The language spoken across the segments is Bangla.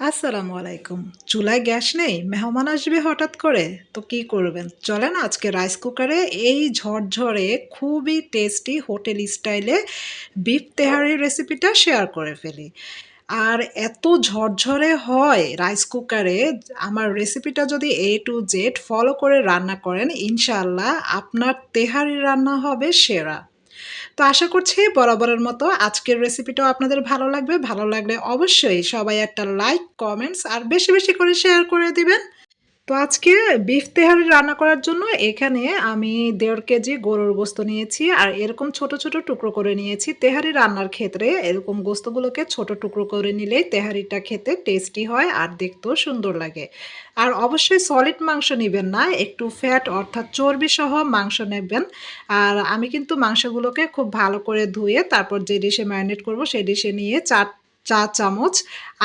আসসালামু আলাইকুম। চুলায় গ্যাস নেই, মেহমান আসবে হঠাৎ করে। তো কি করবেন? চলেন আজকে রাইস কুকারে এই ঝরঝরে, খুবই টেস্টি হোটেল স্টাইলে বিফ তেহারি রেসিপিটা শেয়ার করে ফেলি। আর এত ঝরঝরে হয় রাইস কুকারে, আমার রেসিপিটা যদি এ টু জেড ফলো করে রান্না করেন, ইনশাআল্লাহ আপনার তেহারি রান্না হবে সেরা। তো আশা করছি বরাবরের মতো আজকের রেসিপিটাও আপনাদের ভালো লাগবে। ভালো লাগলে অবশ্যই সবাই একটা লাইক কমেন্টস আর বেশি বেশি করে শেয়ার করে দিবেন। তো আজকে বিফ তেহারি রান্না করার জন্য এখানে আমি দেড় কেজি গরুর গোস্ত নিয়েছি আর এরকম ছোট ছোট টুকরো করে নিয়েছি তেহারি রান্নার ক্ষেত্রে। এরকম গোস্তগুলোকে ছোট টুকরো করে নিলেই তেহারিটা খেতে টেস্টি হয় আর দেখতেও সুন্দর লাগে। আর অবশ্যই সলিড মাংস নেবেন না, একটু ফ্যাট অর্থাৎ চর্বি সহ মাংস নেবেন। আর আমি কিন্তু মাংসগুলোকে খুব ভালো করে ধুয়ে তারপর যে ডিশে ম্যারিনেট করব সেই ডিশে নিয়ে চার চা চামচ,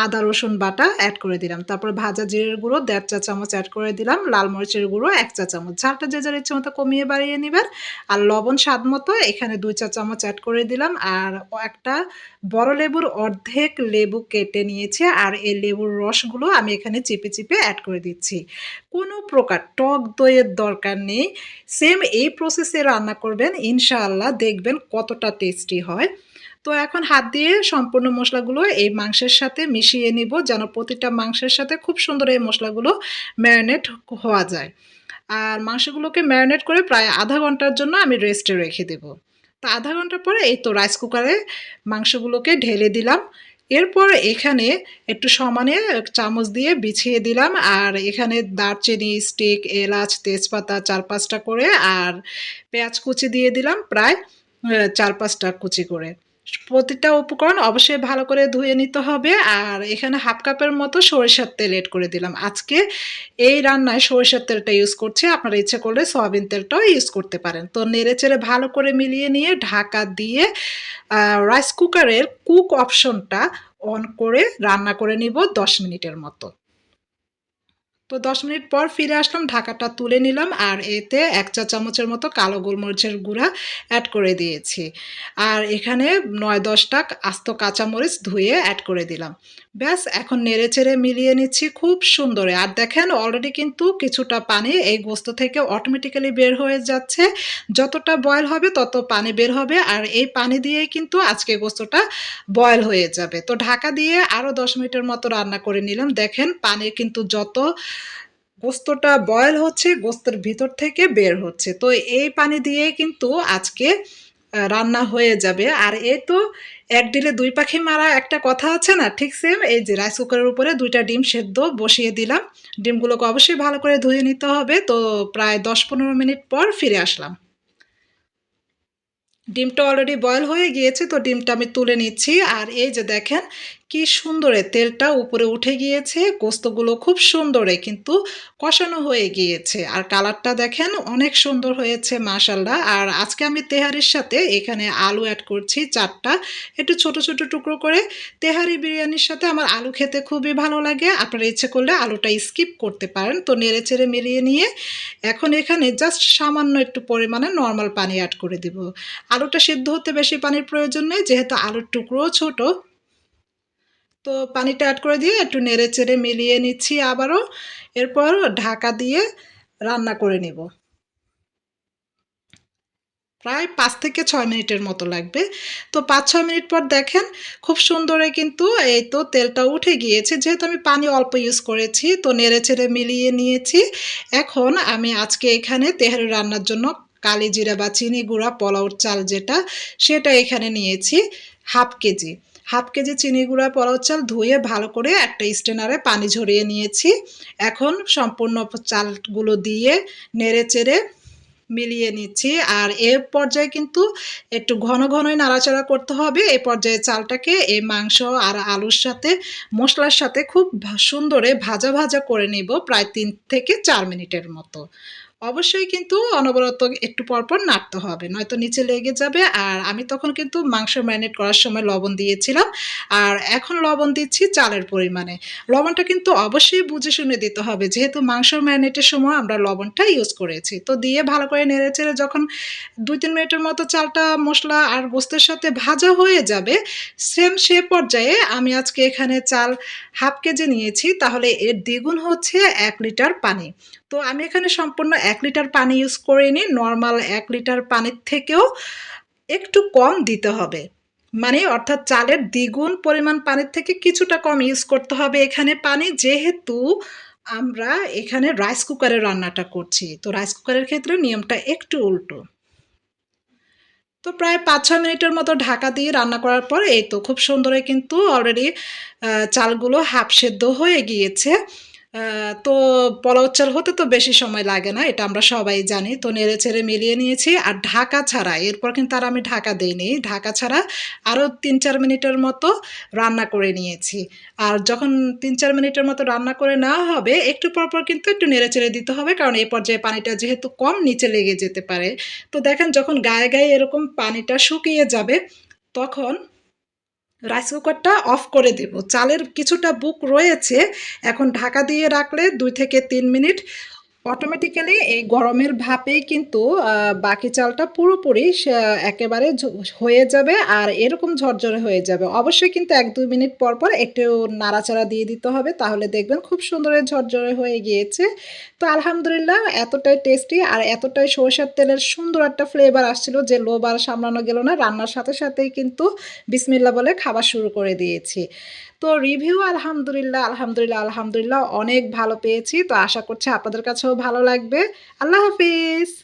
আদা, রসুন বাটা অ্যাড করে দিলাম। তারপর ভাজা জিরের গুঁড়ো, দেড় চা চামচ অ্যাড করে দিলাম। লাল মরিচের গুঁড়ো, এক চা চামচ। ঝালটা যে যার ইচ্ছে মতো কমিয়ে বাড়িয়ে নেবেন। আর লবণ স্বাদ মতো এখানে দুই চা চামচ অ্যাড করে দিলাম। আর একটা বড় লেবুর অর্ধেক লেবু কেটে নিয়েছে। আর এই লেবুর রসগুলো আমি এখানে চিপে চিপে অ্যাড করে দিচ্ছি। কোনো প্রকার টক দইয়ের দরকার নেই। সেম এই প্রসেসে রান্না করবেন। ইনশাআল্লাহ দেখবেন কতটা টেস্টি হয়। তো এখন হাত দিয়ে সম্পূর্ণ মশলাগুলো এই মাংসের সাথে মিশিয়ে নিব যেন প্রতিটা মাংসের সাথে খুব সুন্দর এই মশলাগুলো ম্যারিনেট হওয়া যায়। আর মাংসগুলোকে ম্যারিনেট করে প্রায় আধা ঘণ্টার জন্য আমি রেস্টে রেখে দেব। তো আধা ঘণ্টা পরে এই তো রাইস কুকারে মাংসগুলোকে ঢেলে দিলাম। এরপর এখানে একটু সমানে চামচ দিয়ে বিছিয়ে দিলাম আর এখানে দারচিনি, স্টিক, এলাচ, তেজপাতা চার পাঁচটা করে আর পেঁয়াজ কুচি দিয়ে দিলাম প্রায় চার পাঁচটা কুচি করে। প্রতিটা উপকরণ অবশ্যই ভালো করে ধুয়ে নিতে হবে। আর এখানে হাফ কাপের মতো সরিষার তেল এড করে দিলাম। আজকে এই রান্নায় সরিষার তেলটা ইউজ করছি। আপনারা ইচ্ছে করলে সয়াবিন তেলটাও ইউজ করতে পারেন। তো নেড়ে চেড়ে ভালো করে মিলিয়ে নিয়ে ঢাকা দিয়ে রাইস কুকারের কুক অপশনটা অন করে রান্না করে নিব দশ মিনিটের মতো। তো দশ মিনিট পর ফিরে আসলাম, ঢাকাটা তুলে নিলাম আর এতে এক চা চামচের মতো কালো গোলমরিচের গুঁড়া অ্যাড করে দিয়েছি। আর এখানে নয় দশটা আস্ত কাঁচামরিচ ধুয়ে অ্যাড করে দিলাম। ব্যাস, এখন নেড়ে চেড়ে মিলিয়ে নিচ্ছি খুব সুন্দরে। আর দেখেন অলরেডি কিন্তু কিছুটা পানি এই গোস্ত থেকে অটোমেটিক্যালি বের হয়ে যাচ্ছে। যতটা বয়েল হবে তত পানি বের হবে আর এই পানি দিয়েই কিন্তু আজকে গোস্তটা বয়েল হয়ে যাবে। তো ঢাকা দিয়ে আরও দশ মিনিটের মতো রান্না করে নিলাম। দেখেন, পানির কিন্তু যত গোস্তটা বয়েল হচ্ছে, গোস্তের ভিতর থেকে বের হচ্ছে। তো এই পানি দিয়ে কিন্তু আজকে রান্না হয়ে যাবে। আর এই তো এক ডিলে দুই পাখি মারা একটা কথা আছে না? ঠিক সেম এই যে রাইস কুকারের উপরে দুইটা ডিম সেদ্ধ বসিয়ে দিলাম। ডিমগুলোকে অবশ্যই ভালো করে ধুয়ে নিতে হবে। তো প্রায় দশ পনেরো মিনিট পর ফিরে আসলাম। ডিমটা অলরেডি বয়েল হয়ে গিয়েছে, তো ডিমটা আমি তুলে নিচ্ছি। আর এই যে দেখেন কি সুন্দরে তেলটা উপরে উঠে গিয়েছে, গোস্তগুলো খুব সুন্দরে কিন্তু কষানো হয়ে গিয়েছে। আর কালারটা দেখেন অনেক সুন্দর হয়েছে মাশাল্লাহ আর আজকে আমি তেহারির সাথে এখানে আলু অ্যাড করছি চারটা। একটু ছোট ছোট টুকরো করে তেহারি বিরিয়ানির সাথে আমার আলু খেতে খুবই ভালো লাগে। আপনারা ইচ্ছে করলে আলুটা স্কিপ করতে পারেন। তো নেড়ে চেড়ে মিলিয়ে নিয়ে এখন এখানে জাস্ট সামান্য একটু পরিমাণে নর্মাল পানি অ্যাড করে দিব। আলুটা সিদ্ধ হতে বেশি পানির প্রয়োজন নেই, যেহেতু আলুর টুকরোও ছোট। তো পানিটা অ্যাড করে দিয়ে একটু নেড়ে চেড়ে মিলিয়ে নিচ্ছি আবারও। এরপর ঢাকা দিয়ে রান্না করে নেব। প্রায় পাঁচ থেকে ছয় মিনিটের মতো লাগবে। তো পাঁচ, ছয় মিনিট পর দেখেন খুব সুন্দরে কিন্তু এই তো তেলটা উঠে গিয়েছে। যেহেতু আমি পানি অল্প ইউজ করেছি, তো নেড়ে চেড়ে মিলিয়ে নিয়েছি। এখন আমি আজকে এখানে তেহারি রান্নার জন্য কালি জিরা বা চিনি গুঁড়া পলাউর চাল যেটা, সেটা এখানে নিয়েছি, হাফ কেজি। হাফ কেজি চিনি গুঁড়া পলাও চাল ধুয়ে ভালো করে একটা স্টেনারে পানি ঝরিয়ে নিয়েছি। এখন সম্পূর্ণ চালগুলো দিয়ে নেড়ে চেড়ে মিলিয়ে নিচ্ছি। আর এ পর্যায়ে কিন্তু একটু ঘন ঘনই নাড়াচাড়া করতে হবে। এ পর্যায়ে চালটাকে এই মাংস আর আলুর সাথে, মশলার সাথে খুব সুন্দরে ভাজা ভাজা করে নিব প্রায় তিন থেকে চার মিনিটের মতো। অবশ্যই কিন্তু অনবরত একটু পর, পর নাড়তে হবে। নয়তো নিচে লেগে যাবে। আর আমি তখন কিন্তু মাংস ম্যারিনেট করার সময় লবণ দিয়েছিলাম। আর এখন লবণ দিচ্ছি চালের পরিমাণে। লবণটা কিন্তু অবশ্যই বুঝে শুনে দিতে হবে। যেহেতু মাংস ম্যারিনেটের সময় আমরা লবণটা ইউজ করেছি। তো দিয়ে ভালো করে নেড়েচেড়ে যখন ২-৩ মিনিটের মতো চালটা মশলা আর গোস্তের সাথে ভাজা হয়ে যাবে, সেম সে পর্যায়ে আমি আজকে এখানে চাল হাফ কেজি নিয়েছি। তাহলে এর দ্বিগুণ হচ্ছে এক লিটার পানি। তো আমি এখানে সম্পূর্ণ এক লিটার পানি ইউজ করিনি। নর্মাল এক লিটার পানির থেকেও একটু কম দিতে হবে। মানে অর্থাৎ চালের দ্বিগুণ পরিমাণ পানির থেকে কিছুটা কম ইউজ করতে হবে এখানে পানি। যেহেতু আমরা এখানে রাইস কুকারে রান্নাটা করছি। তো রাইস কুকারের ক্ষেত্রে নিয়মটা একটু উল্টো। তো প্রায় ৫-৬ মিনিটের মতো ঢাকা দিয়ে রান্না করার পর, এই তো খুব সুন্দর কিন্তু অলরেডি চালগুলো হাফ সেদ্ধ হয়ে গিয়েছে। তো পোলাও চাল হতে তো বেশি সময় লাগে না। এটা আমরা সবাই জানি। তো নেড়েচেড়ে মিলিয়ে নিয়েছি। আর ঢাকা ছাড়া এরপর কিন্তু আর আমি ঢাকা দেইনি। ঢাকা ছাড়া আরও ৩-৪ মিনিটের মতো রান্না করে নিয়েছি। আর যখন ৩-৪ মিনিটের মতো রান্না করে নেওয়া হবে, একটু পর, পর কিন্তু একটু নেড়েচেড়ে দিতে হবে। কারণ এই পর্যায়ে পানিটা যেহেতু কম নিচে লেগে যেতে পারে। তো দেখেন যখন গায়ে, গায়ে এরকম পানিটা শুকিয়ে যাবে, তখন রাইস কুকারটা অফ করে দেব। চালের কিছুটা বুক রয়েছে। এখন ঢাকা দিয়ে রাখলে দুই থেকে তিন মিনিট অটোমেটিক্যালি এই গরমের ভাপেই কিন্তু বাকি চালটা পুরোপুরি একেবারে হয়ে যাবে আর এরকম ঝরঝরে হয়ে যাবে। অবশ্যই কিন্তু ১-২ মিনিট পর, পর একটু নাড়াচাড়া দিয়ে দিতে হবে। তাহলে দেখবেন খুব সুন্দর ঝরঝরে হয়ে গিয়েছে। তো আলহামদুলিল্লাহ এতটাই টেস্টি আর এতটাই সরষের তেলের সুন্দর একটা ফ্লেভার আসছিল যে লোভ আর সামলানো গেল না। রান্নার সাথে সাথেই কিন্তু বিসমিল্লাহ বলে খাবার শুরু করে দিয়েছি। তো রিভিউ আলহামদুলিল্লাহ, আলহামদুলিল্লাহ, আলহামদুলিল্লাহ অনেক ভালো পেয়েছি। তো আশা করছি আপনাদের কাছেও ভালো লাগবে। আল্লাহ হাফিজ।